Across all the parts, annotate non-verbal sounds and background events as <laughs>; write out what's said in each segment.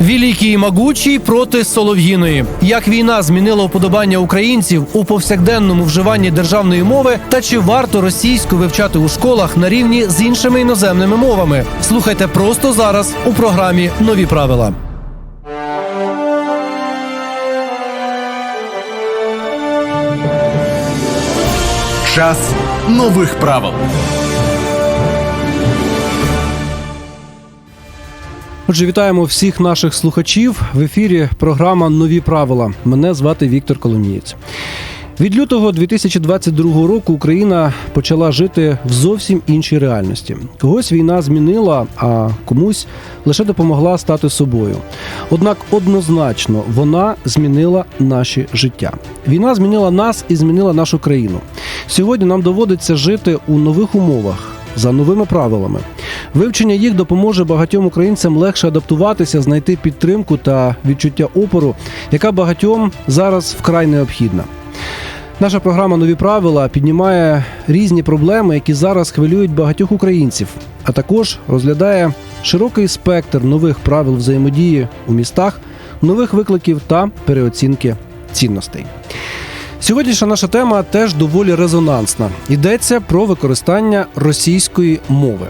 Великий і могучий проти Солов'їної. Як війна змінила вподобання українців у повсякденному вживанні державної мови, та чи варто російську вивчати у школах на рівні з іншими іноземними мовами? Слухайте просто зараз у програмі Нові правила. Час нових правил. Отже, вітаємо всіх наших слухачів в ефірі. Програма Нові правила. Мене звати Віктор Коломієць. Від лютого 2022 року Україна почала жити в зовсім іншій реальності. Когось війна змінила, а комусь лише допомогла стати собою. Однак однозначно вона змінила наші життя. Війна змінила нас і змінила нашу країну. Сьогодні нам доводиться жити у нових умовах за новими правилами. Вивчення їх допоможе багатьом українцям легше адаптуватися, знайти підтримку та відчуття опору, яка багатьом зараз вкрай необхідна. Наша програма Нові правила піднімає різні проблеми, які зараз хвилюють багатьох українців, а також розглядає широкий спектр нових правил взаємодії у містах, нових викликів та переоцінки цінностей. Сьогоднішня наша тема теж доволі резонансна. Йдеться про використання російської мови.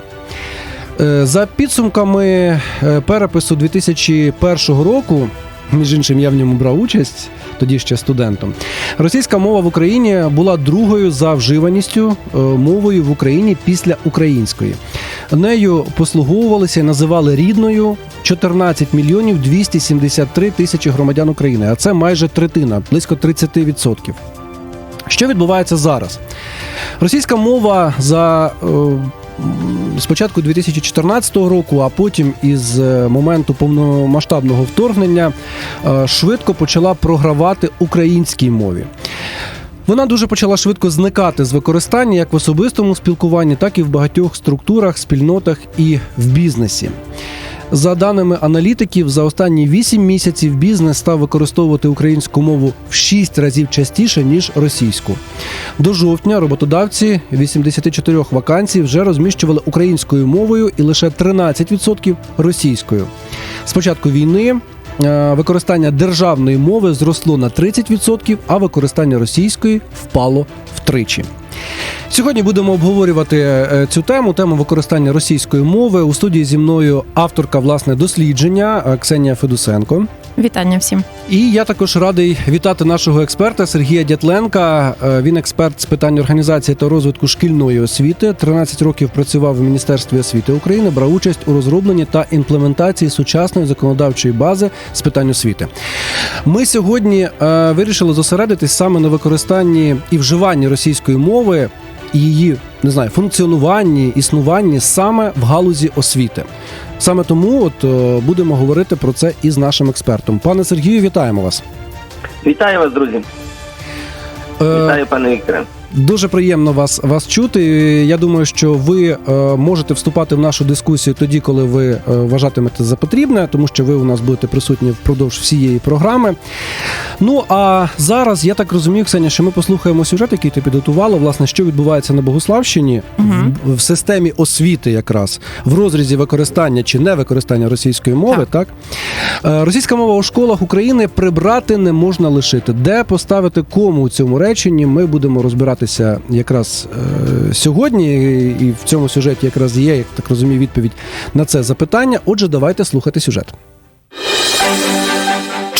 Е, За підсумками е, перепису 2001 року, між іншим, я в ньому брав участь, тоді ще студентом. Російська мова в Україні була другою за вживаністю е, мовою в Україні після української. Нею послуговувалися і називали рідною 14 мільйонів 273 тисячі громадян України, а це майже третина, близько 30%. Що відбувається зараз? Російська мова за е, спочатку 2014 року, а потім із е, моменту повномасштабного вторгнення е, швидко почала програвати українській мові. Вона дуже почала швидко зникати з використання як в особистому спілкуванні, так і в багатьох структурах, спільнотах і в бізнесі. За даними аналітиків, за останні 8 місяців бізнес став використовувати українську мову в 6 разів частіше ніж російську. До жовтня роботодавці 84 вакансій вже розміщували українською мовою і лише 13% російською. З початку війни використання державної мови зросло на 30%, а використання російської впало втричі. Сьогодні будемо обговорювати е, цю тему, тему використання російської мови. У студії зі мною авторка власне дослідження е, Ксенія Федусенко. Вітання всім. І я також радий вітати нашого експерта Сергія Дятленка. Е, Він експерт з питань організації та розвитку шкільної освіти. 13 років працював в Міністерстві освіти України, брав участь у розробленні та імплементації сучасної законодавчої бази з питань освіти. Ми сьогодні е, вирішили зосередитись саме на використанні і вживанні російської мови і її не знаю, функціонуванні, існуванні саме в галузі освіти. Саме тому от е, будемо говорити про це із нашим експертом. Пане Сергію, вітаємо вас. Вітаю вас, друзі. Е, Вітаю, пане Вікторе. Дуже приємно вас вас чути. Я думаю, що ви е, можете вступати в нашу дискусію тоді, коли ви е, вважатимете за потрібне, тому що ви у нас будете присутні впродовж всієї програми. Ну а зараз я так розумію, Ксеня, що ми послухаємо сюжет, який ти підготувала, власне, що відбувається на Богославщині Мгм. в, в системі освіти, якраз в розрізі використання чи не використання російської мови. Так, Е, російська мова у школах України прибрати не можна лишити. Де поставити кому у цьому реченні? Ми будемо розбиратися якраз е, сьогодні, і в цьому сюжеті якраз є, як так розумію, відповідь на це запитання. Отже, давайте слухати сюжет.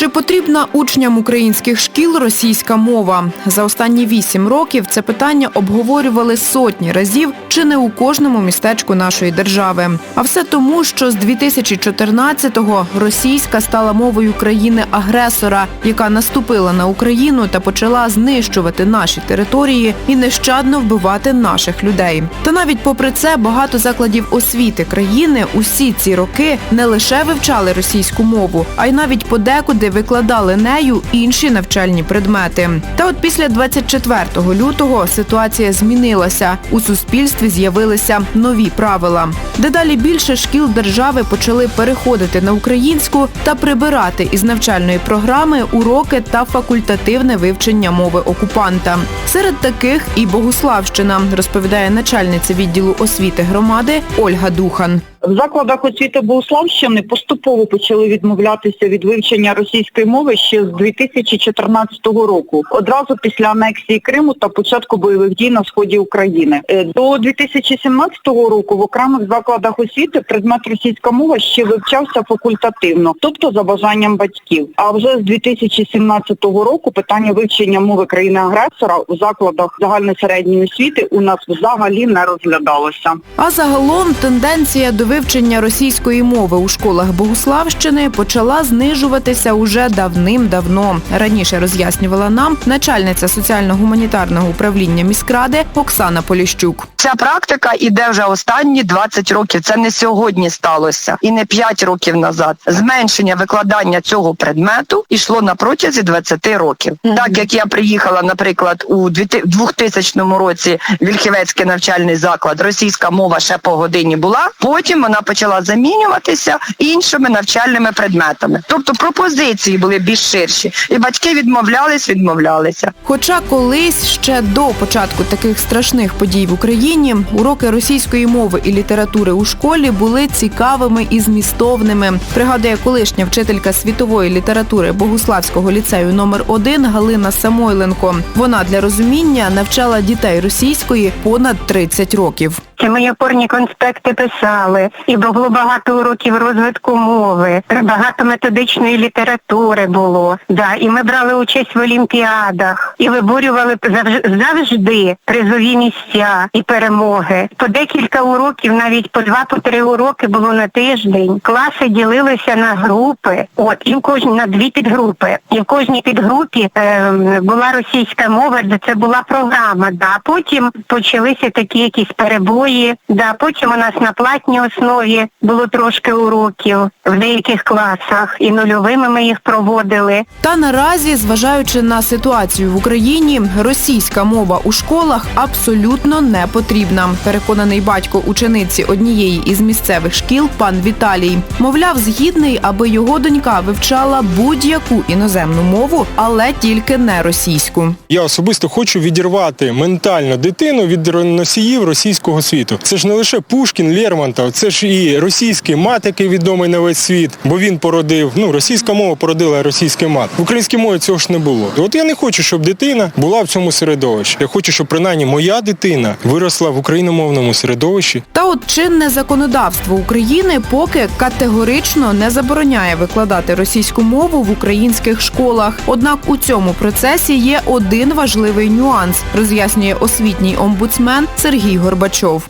Чи потрібна учням українських шкіл російська мова? За останні вісім років це питання обговорювали сотні разів, чи не у кожному містечку нашої держави. А все тому, що з 2014-го російська стала мовою країни-агресора, яка наступила на Україну та почала знищувати наші території і нещадно вбивати наших людей. Та навіть попри це багато закладів освіти країни усі ці роки не лише вивчали російську мову, а й навіть подекуди викладали нею інші навчальні предмети. Та от після 24 лютого ситуація змінилася. У суспільстві з'явилися нові правила. Дедалі більше шкіл держави почали переходити на українську та прибирати із навчальної програми уроки та факультативне вивчення мови окупанта. Серед таких і Богуславщина, розповідає начальниця відділу освіти громади Ольга Духан. В закладах освіти Богуславщини поступово почали відмовлятися від вивчення російської мови ще з 2014 року, одразу після анексії Криму та початку бойових дій на сході України. Е, До 2017 року в окремих закладах освіти предмет російська мова ще вивчався факультативно, тобто за бажанням батьків. А вже з 2017 року питання вивчення мови країни-агресора у закладах загальної середньої освіти у нас взагалі не розглядалося. А загалом тенденція до вивчення російської мови у школах Богуславщини почала знижуватися уже давним-давно. Раніше роз'яснювала нам начальниця соціально-гуманітарного управління міськради Оксана Поліщук. Ця практика іде вже останні 20 років. Це не сьогодні сталося і не 5 років назад. Зменшення викладання цього предмету йшло на протязі 20 років. Так як я приїхала, наприклад, у 2000 році в Вільхівецький навчальний заклад, російська мова ще по годині була. Потім вона почала замінюватися іншими навчальними предметами. Тобто пропозиції були більш ширші, і батьки відмовлялись, відмовлялися. Хоча колись ще до початку таких страшних подій в Україні уроки російської мови і літератури у школі були цікавими і змістовними. Пригадує колишня вчителька світової літератури Богуславського ліцею номер 1 Галина Самойленко. Вона для розуміння навчала дітей російської понад 30 років. Це ми опорні конспекти писали, і було багато уроків розвитку мови, багато методичної літератури було. Да, і ми брали участь в олімпіадах і виборювали завж- завжди призові місця і перемоги. По декілька уроків, навіть по два, по три уроки було на тиждень. Класи ділилися на групи. От і в кожній на дві підгрупи. І в кожній підгрупі е, була російська мова, де це була програма. Да, потім почалися такі якісь перебої. Да, потім у нас на платній основі було трошки уроків в деяких класах, і нульовими ми їх проводили. Та наразі, зважаючи на ситуацію в Україні, російська мова у школах абсолютно не потрібна. Переконаний батько учениці однієї із місцевих шкіл, пан Віталій. Мовляв, згідний, аби його донька вивчала будь-яку іноземну мову, але тільки не російську. Я особисто хочу відірвати ментально дитину від носіїв російського світу. Це ж не лише Пушкін, Лермонтов, це ж і російський мат, який відомий на весь світ, бо він породив. Ну, російська мова породила російський мат. В українській мові цього ж не було. От я не хочу, щоб дитина була в цьому середовищі. Я хочу, щоб принаймні моя дитина виросла в україномовному середовищі. Та от чинне законодавство України поки категорично не забороняє викладати російську мову в українських школах. Однак у цьому процесі є один важливий нюанс, роз'яснює освітній омбудсмен Сергій Горбачов.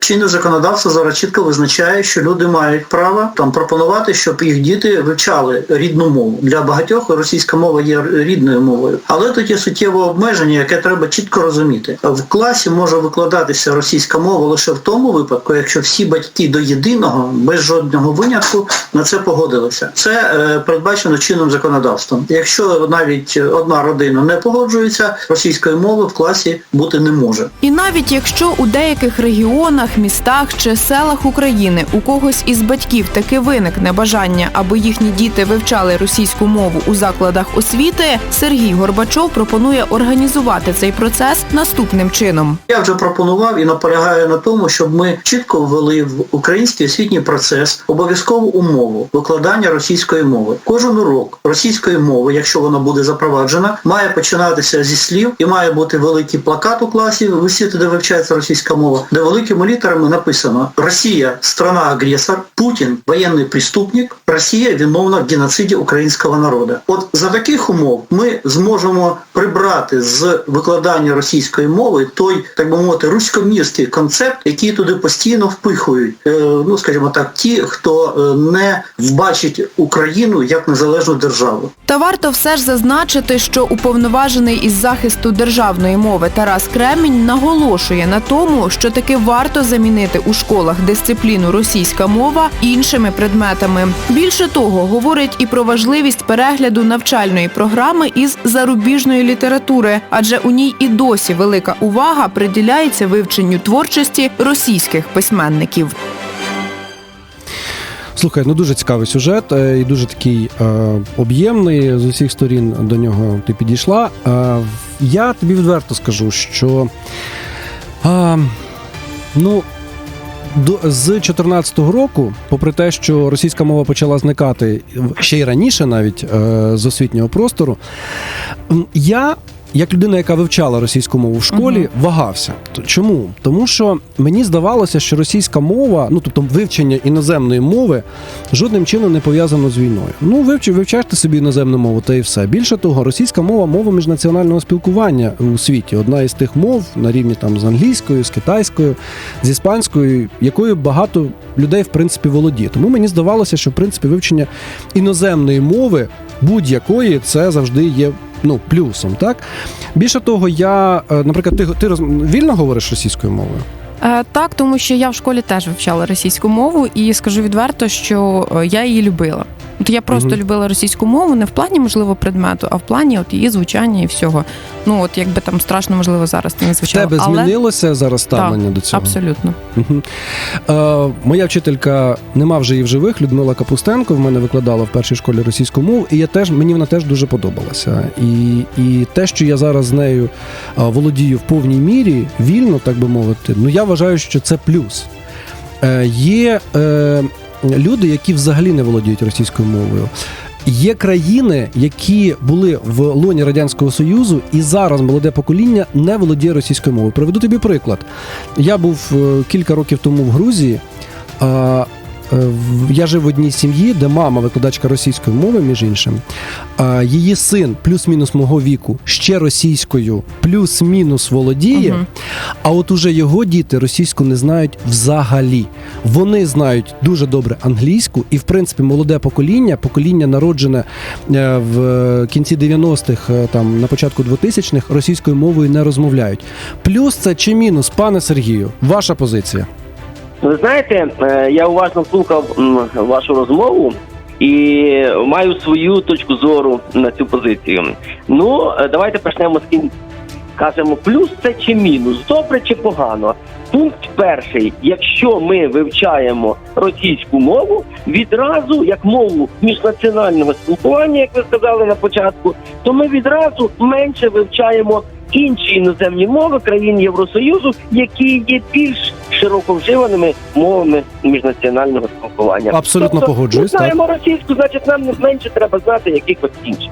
Чинне законодавство зараз чітко визначає, що люди мають право там пропонувати, щоб їх діти вивчали рідну мову. Для багатьох російська мова є рідною мовою, але тут є суттєве обмеження, яке треба чітко розуміти. В класі може викладатися російська мова лише в тому випадку, якщо всі батьки до єдиного без жодного винятку на це погодилися. Це е, передбачено чинним законодавством. Якщо навіть одна родина не погоджується, російської мови в класі бути не може. І навіть якщо у деяких регіонах, містах чи селах України у когось із батьків таки виникне бажання, аби їхні діти вивчали російську мову у закладах освіти, Сергій Горбачов пропонує організувати цей процес наступним чином. Я вже пропонував і наполягаю на тому, щоб ми чітко ввели в український освітній процес обов'язкову умову викладання російської мови. Кожен урок російської мови, якщо вона буде запроваджена, має починатися зі слів і має бути великий плакат у класі висіти, де вивчається російська мова, де великі великими літерами написано Росія страна агресор, Путін воєнний преступник, Росія виновна в геноциді українського народу. От за таких умов ми зможемо прибрати з викладання російської мови той, так би мовити, руськомірський концепт, який туди постійно впихують. Е, ну скажімо так, ті, хто е, не бачить Україну як незалежну державу. Та варто все ж зазначити, що уповноважений із захисту державної мови Тарас Кремінь наголошує на тому, що таки варто замінити у школах дисципліну російська мова іншими предметами. Більше того, говорить і про важливість перегляду навчальної програми із зарубіжної літератури, адже у ній і досі велика увага приділяється вивченню творчості російських письменників. Слухай, ну дуже цікавий сюжет е, і дуже такий е, об'ємний. З усіх сторін до нього ти підійшла. Е, я тобі відверто скажу, що е, ну. до з 2014 року, попри те, що російська мова почала зникати ще й раніше, навіть е, з освітнього простору, я. Як людина, яка вивчала російську мову в школі, вагався. Чому? Тому що мені здавалося, що російська мова, ну тобто вивчення іноземної мови, жодним чином не пов'язано з війною. Ну, вивчив, вивчаєш ти собі іноземну мову, та і все. Більше того, російська мова мова міжнаціонального спілкування у світі. Одна із тих мов на рівні там з англійською, з китайською, з іспанською, якою багато людей в принципі володіє. Тому мені здавалося, що в принципі вивчення іноземної мови будь-якої це завжди є. Ну, плюсом, так більше того, я, е, наприклад, ти, ти роз... вільно говориш російською мовою? Е, Так, тому що я в школі теж вивчала російську мову, і скажу відверто, що е, я її любила. От я просто Мгм. любила російську мову не в плані можливо предмету, а в плані от її звучання і всього. Ну от якби там страшно можливо зараз це не звучало. тебе але... змінилося зараз ставлення до цього? Абсолютно. Мгм. Е, моя вчителька нема вже її в живих, Людмила Капустенко. В мене викладала в першій школі російську мову, і я теж мені вона теж дуже подобалася. І, і те, що я зараз з нею е, володію в повній мірі, вільно, так би мовити, ну я вважаю, що це плюс. Е, є е, люди, які взагалі не володіють російською мовою. Є країни, які були в лоні Радянського Союзу, і зараз молоде покоління не володіє російською мовою. Приведу тобі приклад. Я був е, кілька років тому в Грузії. Е, я жив в одній сім'ї, де мама викладачка російської мови, між іншим. А її син, плюс-мінус мого віку, ще російською, плюс-мінус володіє. Мгм. А от уже його діти російську не знають взагалі. Вони знають дуже добре англійську, і в принципі молоде покоління, покоління народжене е, в кінці 90-х, е, там на початку 2000-х, російською мовою не розмовляють. Плюс це чи мінус, пане Сергію, ваша позиція? Ви знаєте, е, я уважно слухав вашу розмову і маю свою точку зору на цю позицію. Ну, е, давайте почнемо з кін. Кажемо, плюс це чи мінус, добре чи погано. Пункт перший: якщо ми вивчаємо російську мову, відразу як мову міжнаціонального спілкування, як ви сказали на початку, то ми відразу менше вивчаємо інші іноземні мови країн Євросоюзу, які є більш широко вживаними мовами міжнаціонального спілкування. Абсолютно тобто, погоджуюсь, Ми знаємо російську, значить нам не менше треба знати якихось інших.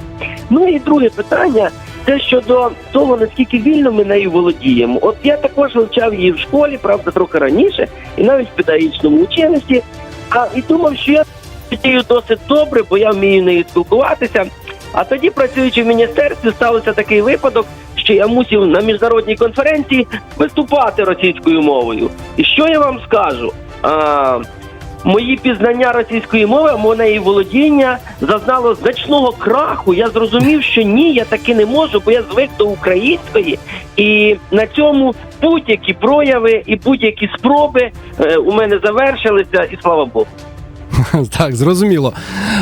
Ну і друге питання. Це щодо того, наскільки вільно ми нею володіємо. От я також вивчав її в школі, правда, трохи раніше, і навіть в педагогічному училищі. А і думав, що я володію досить добре, бо я вмію нею спілкуватися. А тоді, працюючи в міністерстві, стався такий випадок, що я мусив на міжнародній конференції виступати російською мовою. І що я вам скажу? А, мої пізнання російської мови, моє володіння зазнало значного краху. Я зрозумів, що ні, я таки не можу, бо я звик до української, і на цьому будь-які прояви і будь-які спроби е, у мене завершилися, і слава Богу. <laughs> Так, зрозуміло.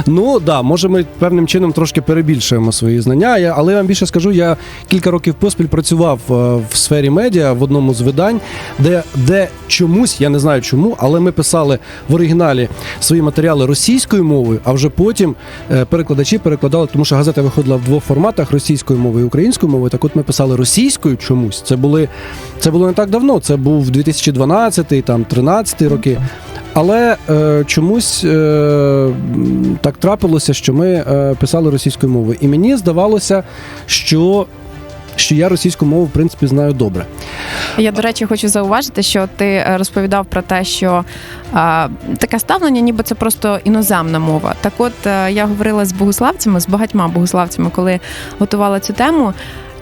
Ну да, може, ми певним чином трошки перебільшуємо свої знання. Я, але я вам більше скажу, я кілька років поспіль працював е, в сфері медіа в одному з видань, де, де чомусь, я не знаю чому, але ми писали в оригіналі свої матеріали російською мовою, а вже потім е, перекладачі перекладали, тому що газета виходила в двох форматах російською мовою і українською мовою. Так от ми писали російською чомусь. Це були це було не так давно. Це був 2012, там 13 роки. Але е, чомусь е, так трапилося, що ми е, писали російською мовою. І мені здавалося, що, що я російську мову в принципі знаю добре. Я, до речі, хочу зауважити, що ти е, розповідав про те, що а, таке ставлення, ніби це просто іноземна мова. Так, от е, я говорила з богославцями, з багатьма богославцями, коли готувала цю тему.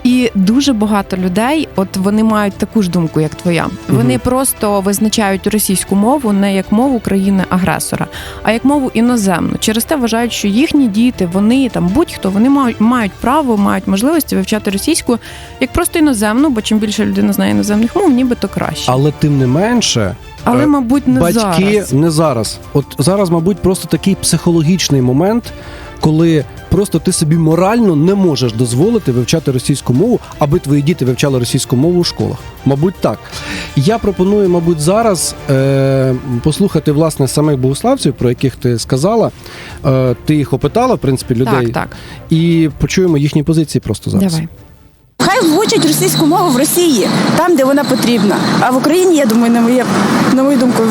І дуже багато людей, от вони мають таку ж думку, як твоя. Вони просто визначають російську мову не як мову країни-агресора, а як мову іноземну. Через те вважають, що їхні діти, вони там будь-хто, вони мають мають право, мають можливості вивчати російську як просто іноземну, бо чим більше людина знає іноземних мов, нібито краще. Але тим не менше, Але, е, мабуть, не батьки зараз. не зараз. От зараз, мабуть, просто такий психологічний момент, коли просто ти собі морально не можеш дозволити вивчати російську мову, аби твої діти вивчали російську мову у школах. Мабуть, так. Я пропоную, мабуть, зараз е, послухати власне самих богославців, про яких ти сказала. Е, ти їх опитала, в принципі, людей, Так, так. і почуємо їхні позиції просто зараз. Давай. Хай вивчать російську мову в Росії, там, де вона потрібна. А в Україні, я думаю, на моє на мою думку,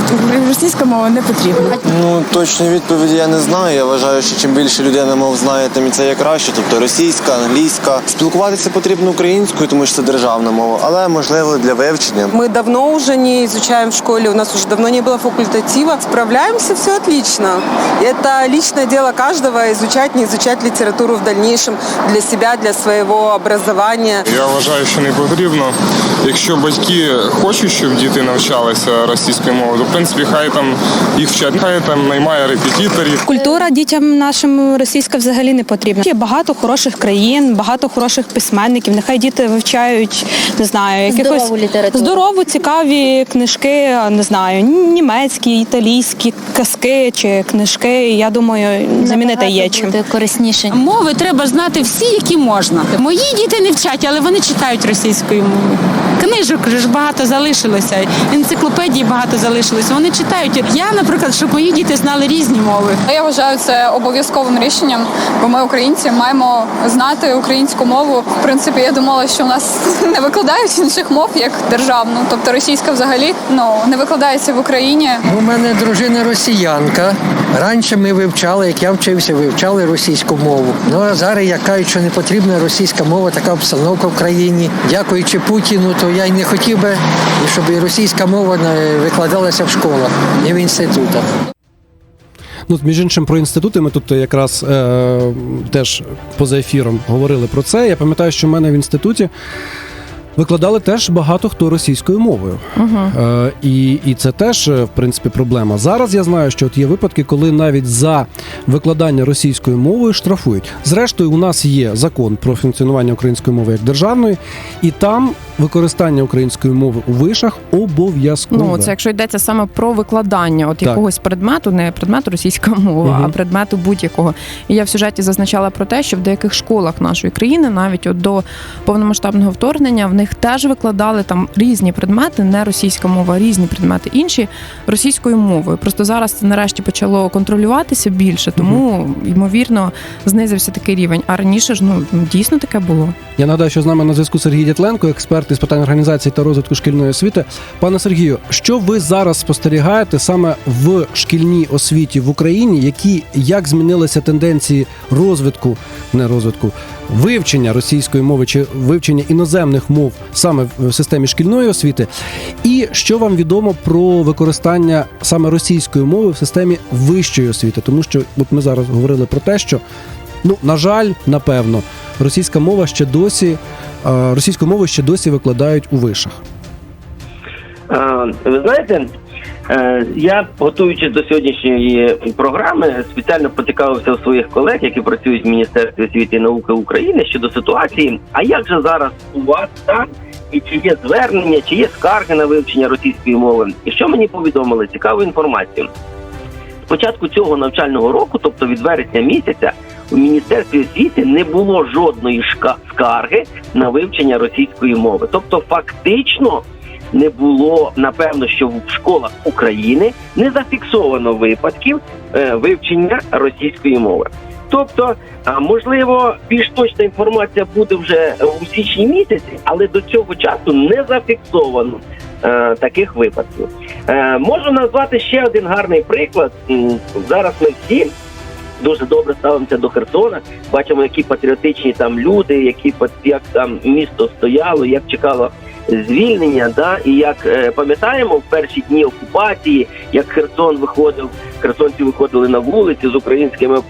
російська мова не потрібна. Ну точної відповіді я не знаю. Я вважаю, що чим більше людина мов знає, тим і це є краще. Тобто російська, англійська. Спілкуватися потрібно українською, тому що це державна мова, але можливо для вивчення. Мы давно уже не изучаем в школе, у нас уже давно не было факультатива. Справляемся все отлично. Это личное дело каждого изучать, не изучать литературу в дальнейшем для себя, для своего образования. Я вважаю, що не потрібно. Якщо батьки хочуть, щоб діти навчалися російською мовою, то в принципі хай там їх вчать, хай там наймає репетиторів. Культура дітям нашим російська взагалі не потрібна. Є багато хороших країн, багато хороших письменників. Нехай діти вивчають, не знаю, якихось Здорову літературу. здорову, цікаві книжки, не знаю, німецькі, італійські казки чи книжки. Я думаю, замінити є чим. корисніше. Мови треба знати всі, які можна. Мої діти не вчать, але вони читають російською мовою. Книжок ж багато залишилося, енциклопедій багато залишилося. Вони читають. Я, наприклад, щоб мої діти знали різні мови. Я вважаю це обов'язковим рішенням, бо ми, українці, маємо знати українську мову. В принципі, я думала, що у нас <laughs> не викладають інших мов як державну, тобто російська взагалі ну не викладається в Україні. У мене дружина росіянка. Раніше ми вивчали, як я вчився, вивчали російську мову. Ну а зараз як кажуть, що не потрібна російська мова, така обстановка в країні. Дякуючи Путіну, то я й не хотів би, щоб і російська мова не викладалася в школах і в інститутах. Ну, між іншим, про інститути ми тут якраз е, теж поза ефіром говорили про це. Я пам'ятаю, що в мене в інституті викладали теж багато хто російською мовою. Е, і, і це теж, е, в принципі, проблема. Зараз я знаю, що от є випадки, коли навіть за викладання російською мовою штрафують. Зрештою, у нас є закон про функціонування української мови як державної, і там використання української мови у вишах обов'язкове. Ну, це якщо йдеться саме про викладання от Так. якогось предмету, не предмету російська мова, Мгм. а предмету будь-якого. І я в сюжеті зазначала про те, що в деяких школах нашої країни, навіть от до повномасштабного вторгнення, в них теж викладали там різні предмети, не російська мова, різні предмети інші російською мовою. Просто зараз це нарешті почало контролюватися більше, тому ймовірно знизився такий рівень. А раніше ж ну дійсно таке було. Я нагадаю, що з нами на зв'язку Сергій Дятленко, експерт із питань організації та розвитку шкільної освіти. Пане Сергію, що ви зараз спостерігаєте саме в шкільній освіті в Україні, які як змінилися тенденції розвитку, не розвитку, вивчення російської мови чи вивчення іноземних мов саме в системі шкільної освіти? І що вам відомо про використання саме російської мови в системі вищої освіти? Тому що от ми зараз говорили про те, що ну на жаль, напевно, російська мова ще досі е, російську мову ще досі викладають у вишах. Ви знаєте, е, я готуючись до сьогоднішньої програми, спеціально поцікавився у своїх колег, які працюють в Міністерстві освіти і науки України щодо ситуації. А як же зараз у вас там? І чи є звернення, чи є скарги на вивчення російської мови? І що мені повідомили? Цікаву інформацію. З початку цього навчального року, тобто від вересня місяця, у міністерстві освіти не було жодної скарги на вивчення російської мови. Тобто, фактично не було напевно, що в школах України не зафіксовано випадків е, вивчення російської мови. Тобто, можливо, більш точна інформація буде вже у січні місяці, але до цього часу не зафіксовано е, таких випадків. Е, можу назвати ще один гарний приклад. Зараз ми всі дуже добре ставимося до Херсона. Бачимо, які патріотичні там люди, які як там місто стояло, як чекало звільнення. Да? І як е, пам'ятаємо, в перші дні окупації, як Херсон виходив, херсонці виходили на вулиці з українськими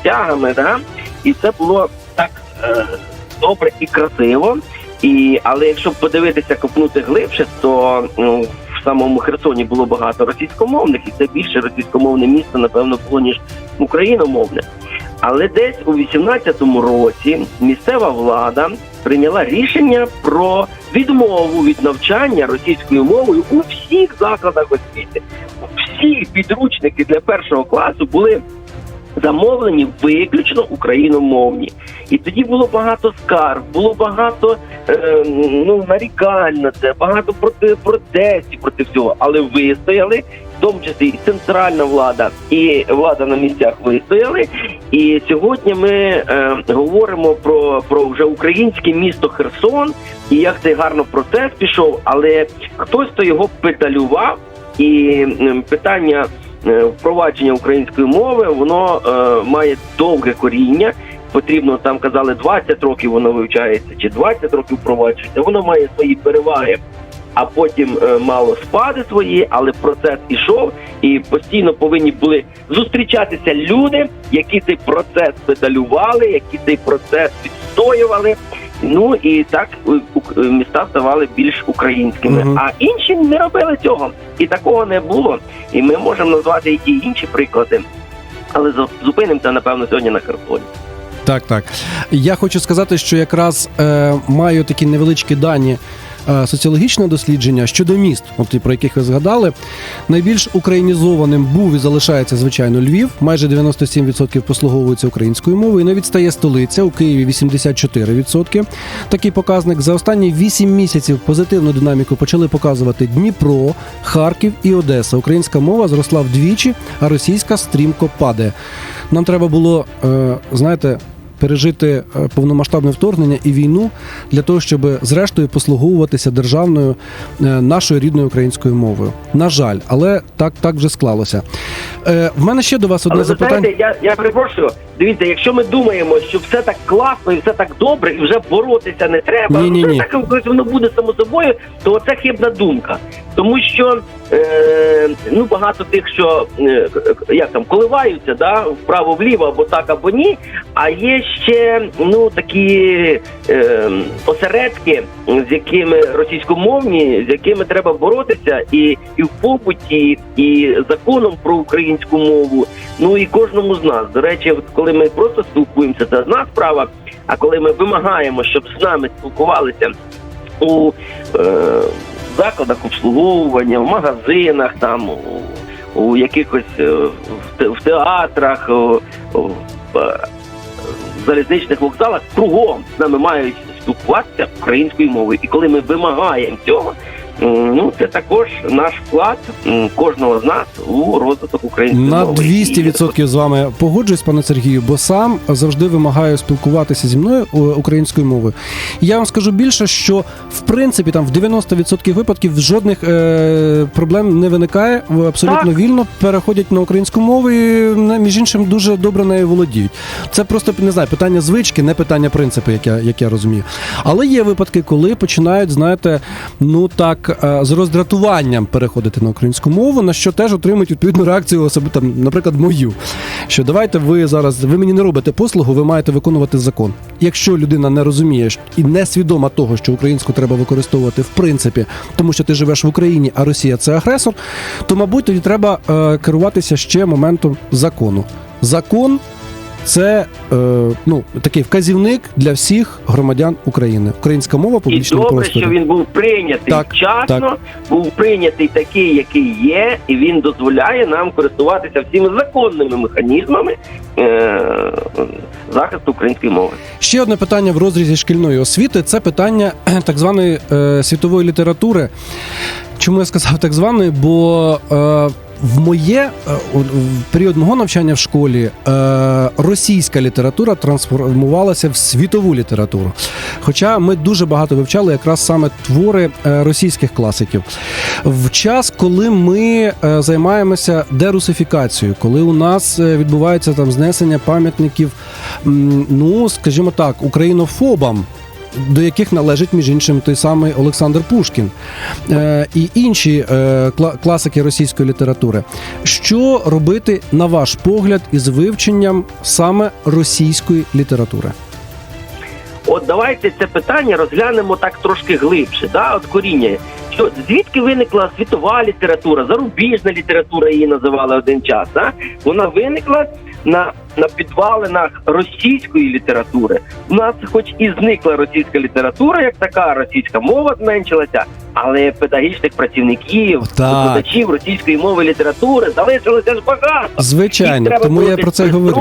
стягами, да? і це було так е, добре і красиво. І, але якщо подивитися, копнути глибше, то ну, самому Херсоні було багато російськомовних, і це більше російськомовне місто, напевно, було ніж україномовне. Але десь у 18-му році місцева влада прийняла рішення про відмову від навчання російською мовою у всіх закладах освіти. Всі підручники для першого класу були замовлені виключно україномовні. І тоді було багато скарг, було багато е, ну, нарікань на це, багато проти протестів проти всього, але вистояли в тому числі і центральна влада, і влада на місцях вистояли. І сьогодні ми е, говоримо про, про вже українське місто Херсон і як цей гарно процес пішов, але хтось то його педалював, і питання впровадження української мови воно е, має довге коріння. Потрібно там казали 20 років воно вивчається, чи 20 років впроваджується. Воно має свої переваги, а потім е, мало спади свої, але процес ішов, і постійно повинні були зустрічатися люди, які цей процес педалювали, які цей процес відстоювали. Ну і так е, е, міста ставали більш українськими. Мгм. А інші не робили цього, і такого не було. І ми можемо назвати і інші приклади, але зу- зупинимося напевно сьогодні на Херсоні. Так, так. Я хочу сказати, що якраз е, маю такі невеличкі дані. Е, Соціологічне дослідження щодо міст, от про яких ви згадали, найбільш українізованим був і залишається звичайно Львів. Майже 97% послуговуються українською мовою. Не відстає столиця у Києві 84%. Такий показник за останні 8 місяців позитивну динаміку почали показувати Дніпро, Харків і Одеса. Українська мова зросла вдвічі, а російська стрімко падає. Нам треба було, е, знаєте. Пережити е, повномасштабне вторгнення і війну для того, щоб зрештою послуговуватися державною е, нашою рідною українською мовою. На жаль, але так, так вже склалося. Е, в мене ще до вас одне Але запитання. знаєте, я, я перепрошую. Дивіться, якщо ми думаємо, що все так класно і все так добре, і вже боротися не треба, Ні-ні-ні. так якось воно буде само собою, то це хибна думка. Тому що е, ну багато тих, що е, як там коливаються, да, вправо вліво або так, або ні. А є ще ну такі е, осередки, з якими російськомовні, з якими треба боротися, і, і в побуті, і законом про українську мову. Ну і кожному з нас. До речі, от коли ми просто спілкуємося, це одна справа. А коли ми вимагаємо, щоб з нами спілкувалися у е, закладах обслуговування, в магазинах, там у, у якихось е, в, в театрах, у, у, е, залізничних вокзалах, кругом з нами мають спілкуватися українською мовою. І коли ми вимагаємо цього. М, Ну, це також наш вклад кожного з нас у розвиток української На мови. 200% з вами погоджуюсь, пане Сергію, бо сам завжди вимагаю спілкуватися зі мною е, українською мовою. І Я вам скажу більше, що в принципі там в 90% випадків жодних е, проблем не виникає. Абсолютно Так. вільно переходять на українську мову і між іншим дуже добре нею володіють. Це просто не знаю, питання звички, не питання принципу, як я, як я розумію. Але є випадки, коли починають, знаєте, ну так е, з роздратуванням переходити на українську мову, на що теж отримують відповідну реакцію, особи там, наприклад, мою. Що давайте ви зараз, ви мені не робите послугу, ви маєте виконувати закон. Якщо людина не розуміє і не свідома того, що українську треба використовувати в принципі, тому що ти живеш в Україні, а Росія це агресор, то мабуть тоді треба е, керуватися ще моментом закону. Закон це е, ну такий вказівник для всіх громадян України. Українська мова в добре, просторі. що він був прийнятий Так, вчасно, так. був прийнятий такий, який є, і він дозволяє нам користуватися всіми законними механізмами е- захисту української мови. Ще одне питання в розрізі шкільної освіти це питання так званої е, світової літератури. Чому я сказав так званої? Бо е, в моє е, в період мого навчання в школі е, російська література трансформувалася в світову літературу. Хоча ми дуже багато вивчали якраз саме твори е, російських класиків. В час, коли ми займаємося дерусифікацією, коли у нас відбувається там знесення пам'ятників, ну скажімо так, українофобам. До яких належить між іншим той самий Олександр Пушкін е, і інші е, класики російської літератури. Що робити, на ваш погляд, із вивченням саме російської літератури? От давайте це питання розглянемо так трошки глибше. Да? От коріння. Що звідки виникла світова література, зарубіжна література її називали один час. Да? Вона виникла на, на підвалинах російської літератури. У нас, хоч і зникла російська література, як така російська мова зменшилася, але педагогічних працівників, викладачів російської мови і літератури залишилося ж багато. Звичайно, Їх треба тому я про це говорю.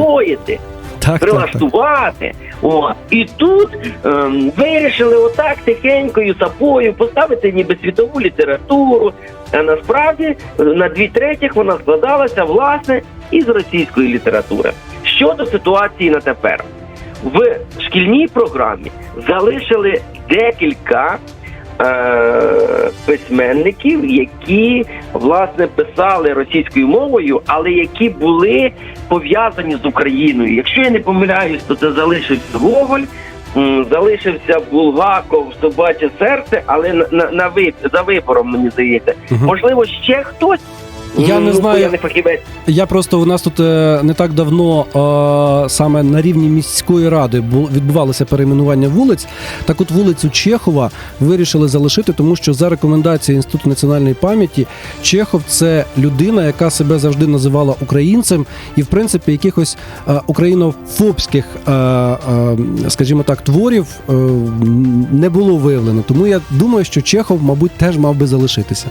так, прилаштувати. О, і тут ем, вирішили отак тихенькою сапою поставити ніби світову літературу. А насправді на дві третіх вона складалася власне із російської літератури. Щодо ситуації на тепер, в шкільній програмі залишили декілька е, письменників, які власне писали російською мовою, але які були пов'язані з Україною. Якщо я не помиляюсь, то це залишився Гоголь. Залишився Булгаков, собаче серце, але на, на, на вип- за вибором мені здається. Мгм. Можливо, ще хтось. Я не ну, знаю. Я не фахівець. Я просто у нас тут е, не так давно е, саме на рівні міської ради бу- відбувалося перейменування вулиць. Так от вулицю Чехова вирішили залишити, тому що за рекомендацією Інституту національної пам'яті Чехов це людина, яка себе завжди називала українцем, і в принципі якихось е, українофобських, скажімо так, творів не було виявлено. Тому я думаю, що Чехов, мабуть, теж мав би залишитися.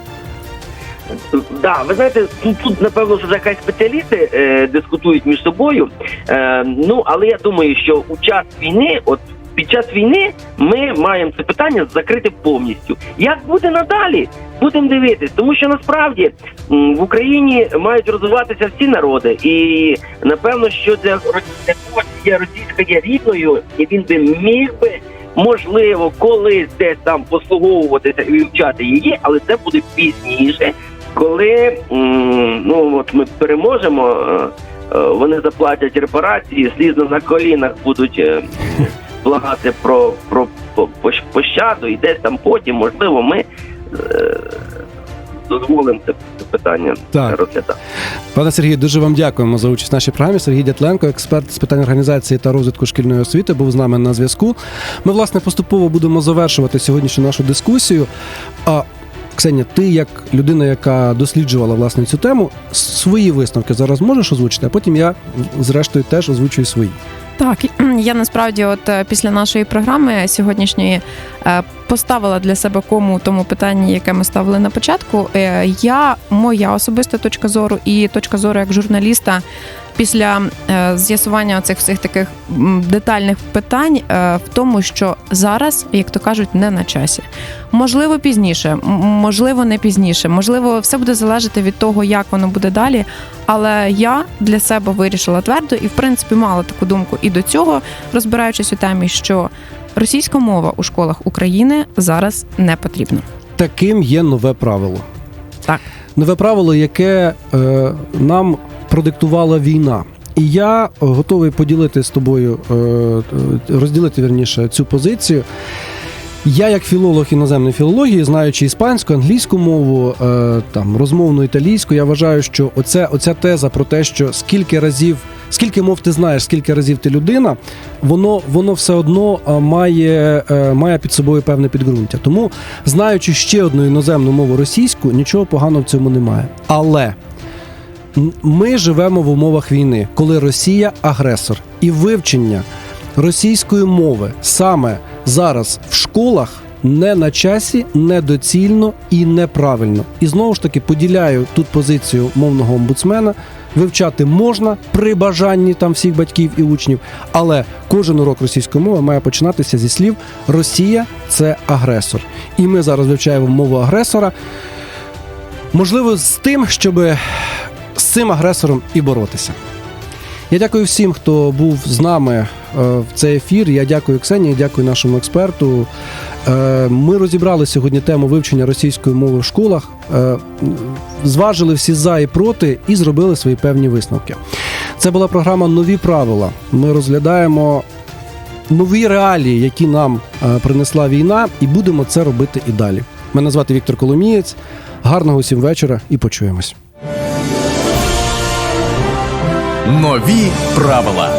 Да, ви знаєте, тут, тут напевно що якась спеціалісти е, дискутують між собою. Е, ну але я думаю, що у час війни, от під час війни, ми маємо це питання закрити повністю. Як буде надалі? Будемо дивитись, тому що насправді в Україні мають розвиватися всі народи, і напевно, що для Росія російська є рідною, і він би міг би. Можливо, колись десь там послуговуватися і вивчати її, але це буде пізніше, коли ну от ми переможемо, е, е, вони заплатять репарації, слізно на колінах будуть е, благати про, про, по- пощаду, і десь там потім, можливо, ми дозволимо це, це питання Так. розглядати. Пане Сергію, дуже вам дякуємо за участь в нашій програмі. Сергій Дятленко, експерт з питань організації та розвитку шкільної освіти, був з нами на зв'язку. Ми, власне, поступово будемо завершувати сьогоднішню нашу дискусію. Ксенія, ти як людина, яка досліджувала власне цю тему, свої висновки зараз можеш озвучити, а потім я зрештою теж озвучую свої. Так, я насправді, от е, після нашої програми сьогоднішньої е, поставила для себе кому у тому питанні, яке ми ставили на початку. Е, Я моя особиста точка зору і точка зору як журналіста. Після е, з'ясування цих всіх таких детальних питань е, в тому, що зараз, як то кажуть, не на часі. Можливо, пізніше, можливо, не пізніше. Можливо, все буде залежати від того, як воно буде далі. Але я для себе вирішила твердо і, в принципі, мала таку думку і до цього, розбираючись у темі, що російська мова у школах України зараз не потрібна. Таким є нове правило. Так. Нове правило, яке е, нам продиктувала війна. І я готовий поділити з тобою, е, е, розділити верніше цю позицію. Я, як філолог іноземної філології, знаючи іспанську, англійську мову, е, там розмовну італійську, я вважаю, що оця, оця теза про те, що скільки разів, скільки мов ти знаєш, скільки разів ти людина, воно, воно все одно е, має, е, має під собою певне підґрунтя. Тому, знаючи ще одну іноземну мову російську, нічого поганого в цьому немає. Але ми живемо в умовах війни, коли Росія агресор, і вивчення російської мови саме зараз в школах не на часі, недоцільно і неправильно. І знову ж таки поділяю тут позицію мовного омбудсмена. Вивчати можна при бажанні там всіх батьків і учнів, але кожен урок російської мови має починатися зі слів Росія це агресор. І ми зараз вивчаємо мову агресора. Можливо, з тим, щоб з цим агресором і боротися. Я дякую всім, хто був з нами в цей ефір. Я дякую Ксенії, дякую нашому експерту. Е, Ми розібрали сьогодні тему вивчення російської мови в школах, е, зважили всі за і проти і зробили свої певні висновки. Це була програма Нові правила. Ми розглядаємо нові реалії, які нам е, принесла війна, і будемо це робити і далі. Мене звати Віктор Коломієць. Гарного усім вечора і почуємось. Нові правила.